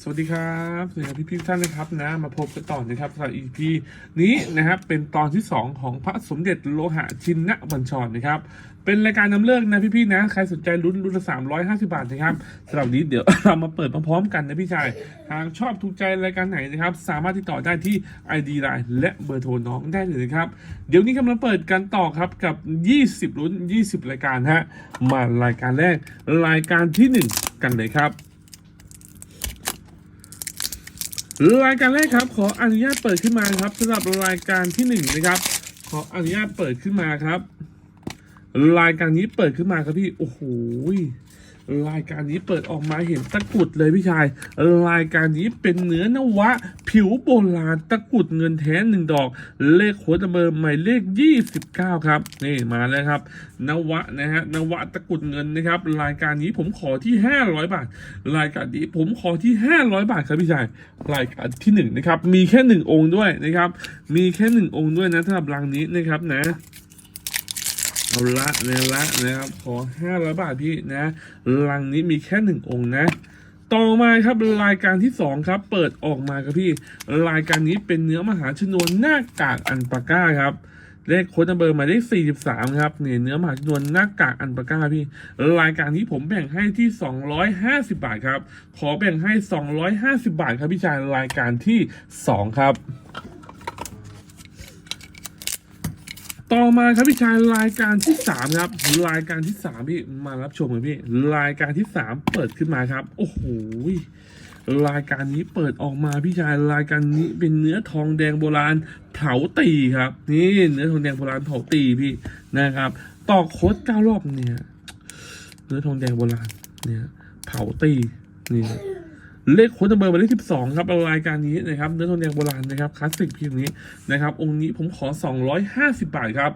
สวัสดีครับสวัสดีครับพี่พี่ๆท่านนะครับนะมาพบกันต่อนะครับสำหรับ EP นี้นะครับเป็นตอนที่ 2 ของพระสมเด็จโลหะชินะบัญชรนะครับ เป็นรายการนำเลิกนะพี่พี่ๆนะใครสนใจลุ้นรุ่นละ350บาทนะครับสำหรับนนี้เดี๋ยวเรามาเปิดพร้อมๆกันนะพี่ชายหากชอบถูกใจรายการไหนนะครับ สามารถติดต่อได้ที่ ID Line และเบอร์โทรน้องได้เลยนะครับเดี๋ยวนี้กำลังเปิดกันต่อครับกับ 20ลุ้น 20 รายการฮะมารายการแรกรายการที่ 1 กันเลยครับ รายการแรกครับ ขออนุญาตเปิดขึ้นมาครับสำหรับรายการที่หนึ่งนะครับ ขออนุญาตเปิดขึ้นมาครับ รายการนี้เปิดขึ้นมาครับพี่ โอ้โห รายการนี้เปิดออกมาเห็นตะกรุดเลยพี่ชาย รายการนี้เป็นเนื้อนวะ ผิวโบราณตะกรุดเงินแท้หนึ่งดอก เลขโค้ดเบอร์หมายเลข 29 ครับ นี่มาแล้วครับ นวะนะฮะนวะตะกรุดเงินนะครับ รายการนี้ผมขอที่ 500 บาท รายการนี้ผมขอที่ 500 บาทครับพี่ชาย รายการที่หนึ่งนะครับมีแค่หนึ่งองค์ด้วยนะครับมีแค่หนึ่งองค์ด้วยนะสำหรับรังนี้นะครับนะ เอาละนะละนะครับขอห้าร้อยบาทพี่นะลังนี้มีแค่หนึ่งองค์นะ ต่อมาครับรายการที่สองครับ เปิดออกมาครับพี่ รายการนี้เป็นเนื้อมหาชนวนหน้ากากอันปาก้าครับเลขโค้ดนัมเบอร์มายเลขสี่สิบสามครับเนี่ยเนื้อมหาชนวนหน้ากากอันปาก้าพี่ รายการนี้ผมแบ่งให้ที่สองร้อยห้าสิบาทครับ ขอแบ่งให้สองร้อยห้าสิบาทครับพี่ชายรายการที่สองครับ ต่อมาครับพี่ชายรายการที่สามครับ รายการที่สามพี่มารับชมกันพี่ รายการที่สามเปิดขึ้นมาครับ โอ้โหรายการนี้เปิดออกมาพี่ชายรายการนี้เป็นเนื้อทองแดงโบราณเผาตีครับ นี่เนื้อทองแดงโบราณเผาตีพี่นะครับต่อโค้ดเก้ารอบเนี่ย เนื้อทองแดงโบราณเนี่ยเผาตีนี่ เลขโค้ดนัมเบอร์หมายเลขสิบสองครับรายการนี้นะครับเนื้อทองแดงโบราณนะครับคลาสสิกเพียงนี้นะครับองค์นี้ผมขอ 250 บาทครับ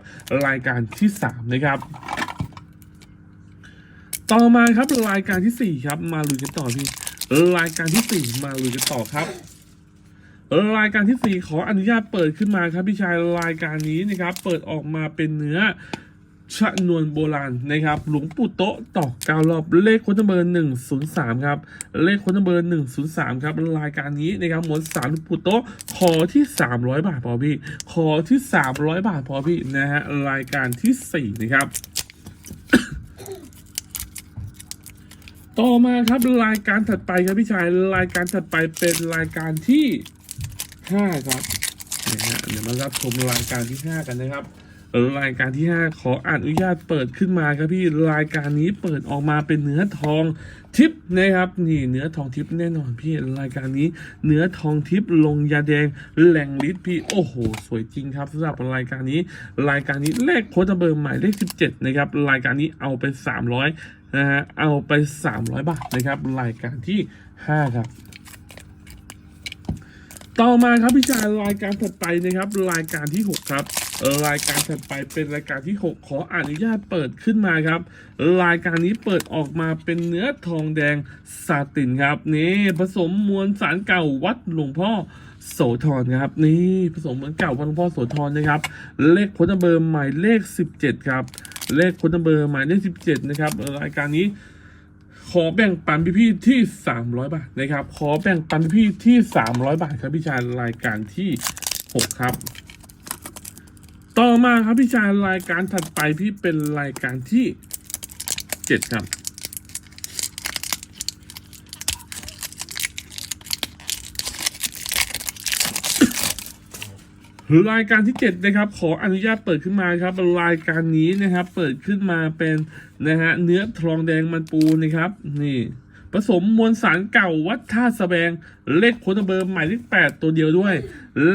รายการที่สามนะครับต่อมาครับรายการที่สี่ครับมาลุยกันต่อพี่รายการที่สี่มาลุยกันต่อครับรายการที่สี่ขออนุญาตเปิดขึ้นมาครับพี่ชายรายการนี้นะครับ เปิดออกมาเป็นเนื้อ ชนวนโบราณนะครับหลวงปู่โตะตอกเก้ารอบเลขค้ดเบอร์หนึ่งศูนย์สามครับเลขค้ดเบอร์หนึ่งศูนย์สามครับรายการนี้นะครับหมดสามหลวงปู่โตะขอที่สามร้อยบาทพอพี่ ขอที่สามร้อยบาทพอพี่นะฮะรายการที่สี่นะครับต่อมาครับรายการถัดไปครับพี่ชายรายการถัดไปเป็นรายการที่ห้าครับนะฮะเดี๋ยวมารับชมรายการที่ห้ากันนะครับ รายการที่ห้าขออนุญาตเปิดขึ้นมาครับพี่รายการนี้เปิดออกมาเป็นเนื้อทองทิพย์นะครับนี่เนื้อทองทิพย์แน่นอนพี่รายการนี้เนื้อทองทิพย์ลงยาแดงแหล่งฤทธิ์พี่โอ้โห สวยจริงครับสำหรับรายการนี้ รายการนี้เลขโค้ดเบอร์หมายเลขสิบเจ็ดนะครับรายการนี้เอาไปสามร้อยนะฮะเอาไปสามร้อยบาทนะครับรายการที่ห้าครับต่อมาครับพี่จายรายการถัดไปนะครับ รายการที่ 6 ครับ รายการถัดไปเป็นรายการที่ 6 ขออนุญาตเปิดขึ้นมาครับ รายการนี้เปิดออกมาเป็นเนื้อทองแดงซาตินครับนี่ผสมมวลสารเก่าวัดหลวงพ่อโสธรครับ นี่ผสมมวลเก่าวัดหลวงพ่อโสธรนะครับ เลขค้ดเบอร์หมายเลข 17 ครับ เลขค้ดเบอร์หมายเลข 17 นะครับ รายการนี้ขอแบ่งปันพี่ๆที่ 300 บาทนะครับ ขอแบ่งปันพี่ๆที่ 300 บาทครับพี่ชายรายการที่ 6 ครับ ต่อมาครับพี่ชายรายการถัดไปพี่เป็นรายการที่7ครับ หรือรายการที่7นะครับ ขออนุญาตเปิดขึ้นมาครับ รายการนี้นะครับ เปิดขึ้นมาเป็นนะฮะเนื้อทองแดงมันปูนะครับ นี่ สมมวลสารเก่าวัดท่าสแบง เลขค้ดเบอร์หมายเลขแปดตัวเดียวด้วย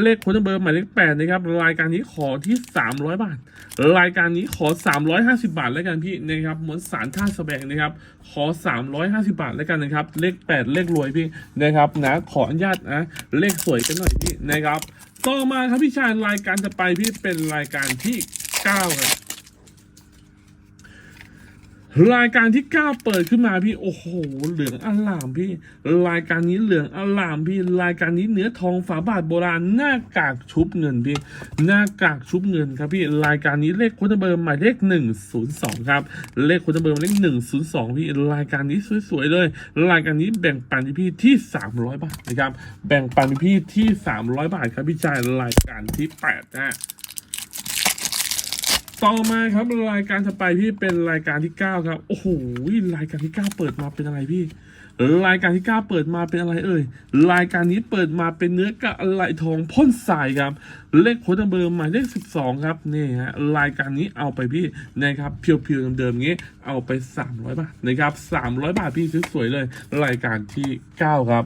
เลขค้ดเบอร์หมายเลขแปดนะครับ รายการนี้ขอที่สามร้อยบาท รายการนี้ขอสามร้อยห้าสิบาทแล้วกันพี่นะครับมวลสารท่าสแบงนะครับ ขอสามร้อยห้าสิบาทแล้วกันนะครับ เลขแปดเลขรวยพี่นะครับนะขออนุญาตนะเลขสวยกันหน่อยพี่นะครับ ต่อมาครับพี่ชายรายการจะไปพี่เป็นรายการที่เก้าครับ รายการที่เก้าเปิดขึ้นมาพี่โอ้โห เหลืองอลามพี่ รายการนี้เหลืองอลามพี่ รายการนี้เนื้อทองฝาบาทโบราณหน้ากากชุบเงินพี่หน้ากากชุบเงินครับพี่รายการนี้เลขคุณเบอร์หมายเลขหนึ่งศูนย์สองครับเลขคุณเบอร์หมายเลขหนึ่งศูนย์สองพี่รายการนี้สวยๆเลย รายการนี้แบ่งปันพี่ที่สามร้อยบาทนะครับแบ่งปันพี่ที่สามร้อยบาทครับพี่ชายรายการที่แปดนะ ต่อมาครับรายการถัดไปพี่เป็นรายการที่เก้าครับโอ้โหรายการที่เก้าเปิดมาเป็นอะไรพี่รายการที่เก้าเปิดมาเป็นอะไรเอ่ย รายการนี้เปิดมาเป็นเนื้อกะไหลทองพ่นสายครับ เลขโค้ดเบอร์หมายเลขสิบสองครับนี่ฮะรายการนี้เอาไปพี่นะครับเพียวๆเดิมๆงี้เอาไปสามร้อยบาทนะครับสามร้อยบาทพี่สวยๆเลย รายการที่เก้าครับ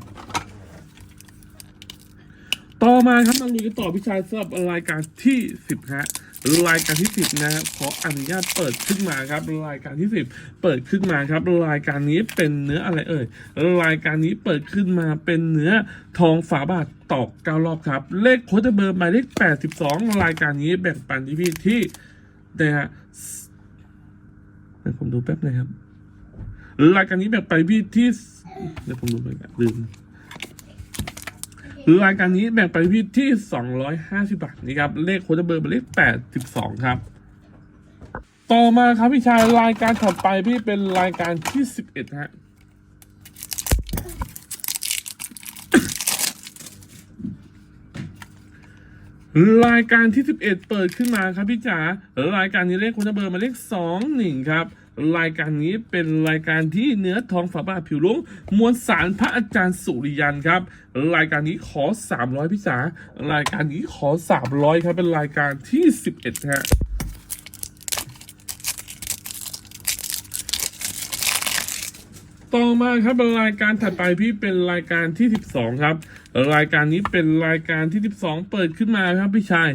ต่อมาครับมาลุยกันต่อพี่ชายสำหรับรายการที่สิบฮะ รายการที่สิบนะครับขออนุญาตเปิดขึ้นมาครับ รายการที่สิบเปิดขึ้นมาครับ รายการนี้เป็นเนื้ออะไรเอ่ยรายการนี้เปิดขึ้นมาเป็นเนื้อทองฝาบาทตอกเก้ารอบครับ เลขโค้ดเบอร์หมายเลขแปดสิบสองรายการนี้แบ่งปันที่พี่ที่นะฮะเดี๋ยวผมดูแป๊บนะครับรายการนี้แบ่งไปพี่ที่เดี๋ยวผมดูไปลืม รายการนี้แบ่งไปพี่ที่ 250 บาทนี่ครับ เลขโค้ดเบอร์เป็นเลข 82 ครับ ต่อมาครับพี่ชายรายการถัดไปพี่เป็นรายการที่ 11 ฮะรายการที่ 11 เปิดขึ้นมาครับพี่จ๋ารายการนี้เลขคุณเบอร์มาเลข2 1ครับ รายการนี้เป็นรายการที่เนื้อทองฝาบาทผิวลุงมวลสารพระอาจารย์สุริยันครับ รายการนี้ขอ 300 พิษารายการนี้ขอ 300 ครับ เป็นรายการที่ 11ฮะ ต่อมาครับรายการถัดไปพี่เป็นรายการที่ 12 ครับ รายการนี้เป็นรายการที่ 12 เปิดขึ้นมาครับพี่ชาย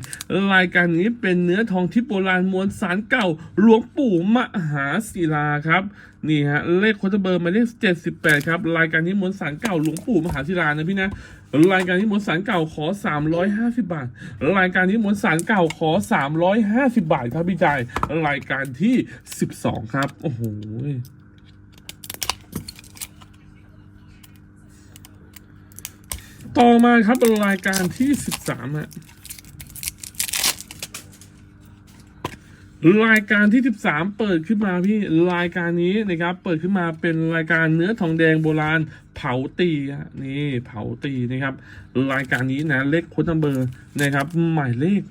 รายการนี้เป็นเนื้อทองที่โบราณมวลสารเก่าหลวงปู่มหาศิลาครับนี่ฮะเลขโคตเบอร์มาเลข78 ครับ รายการนี้มวลสารเก่าหลวงปู่มหาศิลานะพี่นะรายการนี้มวลสารเก่าขอ 350 บาท รายการนี้มวลสารเก่าขอ 350 บาทครับพี่ชายรายการที่ 12 ครับโอ้โห ต่อมาครับเป็นรายการที่13ฮะรายการที่13เปิดขึ้นมาพี่รายการนี้นะครับ เปิดขึ้นมาเป็นรายการเนื้อทองแดงโบราณ เผาตีฮะนี่เผาตีนะครับ รายการนี้นะเลขค้ดนัมเบอร์นะครับ หมายเลข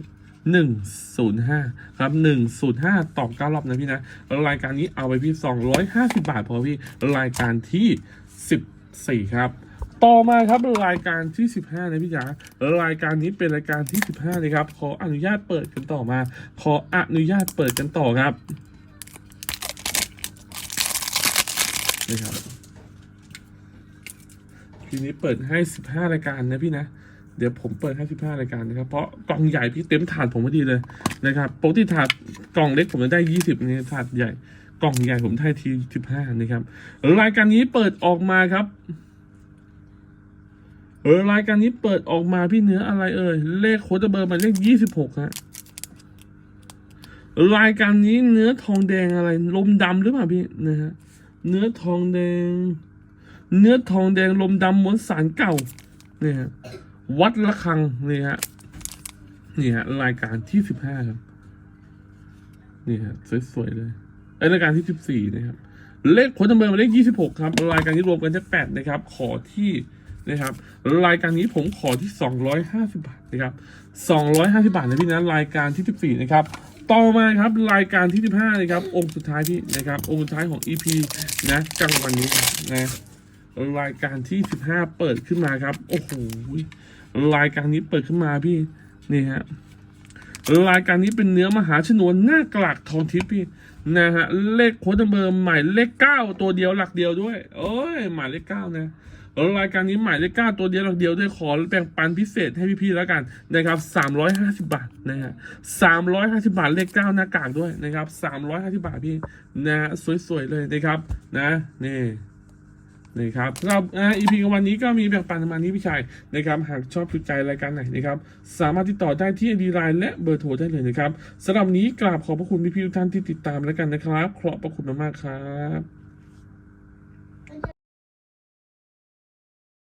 105 ครับ 105 ต่อ9รอบนะพี่นะ รายการนี้เอาไปพี่ 250 บาทพอพี่ รายการที่ 14 ครับ ต่อมาครับรายการที่ 15นะพี่จ๋ารายการนี้เป็นรายการที่ 15เลยครับ ขออนุญาตเปิดกันต่อมา ขออนุญาตเปิดกันต่อครับนี่ครับทีนี้เปิดให้ 15 รายการนะพี่นะเดี๋ยวผมเปิดให้15รายการนะครับ เพราะกล่องใหญ่พี่เต็มถาดผมพอดีเลยนะครับปกติถาดกล่องเล็กผมจะได้ 20นี่ถาดใหญ่กล่องใหญ่ผมได้ที15นะครับรายการนี้เปิดออกมาครับ เออรายการนี้เปิดออกมาพี่เนื้ออะไรเอ่ยเลขโค้ดเบอร์หมายเลข26ฮะรายการนี้เนื้อทองแดงอะไร ลมดำหรือเปล่าพี่นะฮะเนื้อทองแดง เนื้อทองแดงลมดำม้วนสารเก่าเนี่ยฮะวัดละคังนี่ฮะนี่ฮะรายการที่สิบห้าครับนี่ฮะสวยๆเลยไอรายการที่สิบสี่นะครับเลขผลจำเบอร์มาเลขยี่สิบหกครับ รายการนี้รวมกันได้แปดนะครับ ขอที่ นะครับรายการนี้ผมขอที่สองร้อยห้าสิบาทนะครับสองร้อยห้าสิบาทนะพี่นะรายการที่สิบสี่นะครับต่อมาครับรายการที่สิบห้านะครับ องค์สุดท้ายพี่นะครับ องค์สุดท้ายของ EP นะกลางวันนี้นะรายการที่สิบห้าเปิดขึ้นมาครับโอ้โหรายการนี้เปิดขึ้นมาพี่นี่ฮะรายการนี้เป็นเนื้อมหาชนวนหน้ากลากทองทิพย์พี่นะฮะเลขโค้ดเบอร์หมายเลขเก้าตัวเดียวหลักเดียวด้วย โอ้ยหมายเลขเก้านะ รายการนี้หมายเลขเก้าตัวเดียวหลักเดียวด้วยขอแบ่งปันพิเศษให้พี่ๆแล้วกันนะครับสามร้อยห้าสิบาทนะฮะสามร้อยห้าสิบาทเลขเก้าหน้ากากด้วยนะครับสามร้อยห้าสิบาทพี่นะฮะสวยๆเลยนะครับนะนี่นะครับสำหรับอ่า EP ของวันนี้ก็มีแบ่งปันประมาณนี้พี่ชายนะครับหากชอบถูกใจรายการไหนนะครับสามารถติดต่อได้ที่ดีไลน์และเบอร์โทรได้เลยนะครับสำหรับนนี้กราบขอบพระคุณพี่ๆทุกท่านที่ติดตามแล้วกันนะครับขอบพระคุณมากๆครับ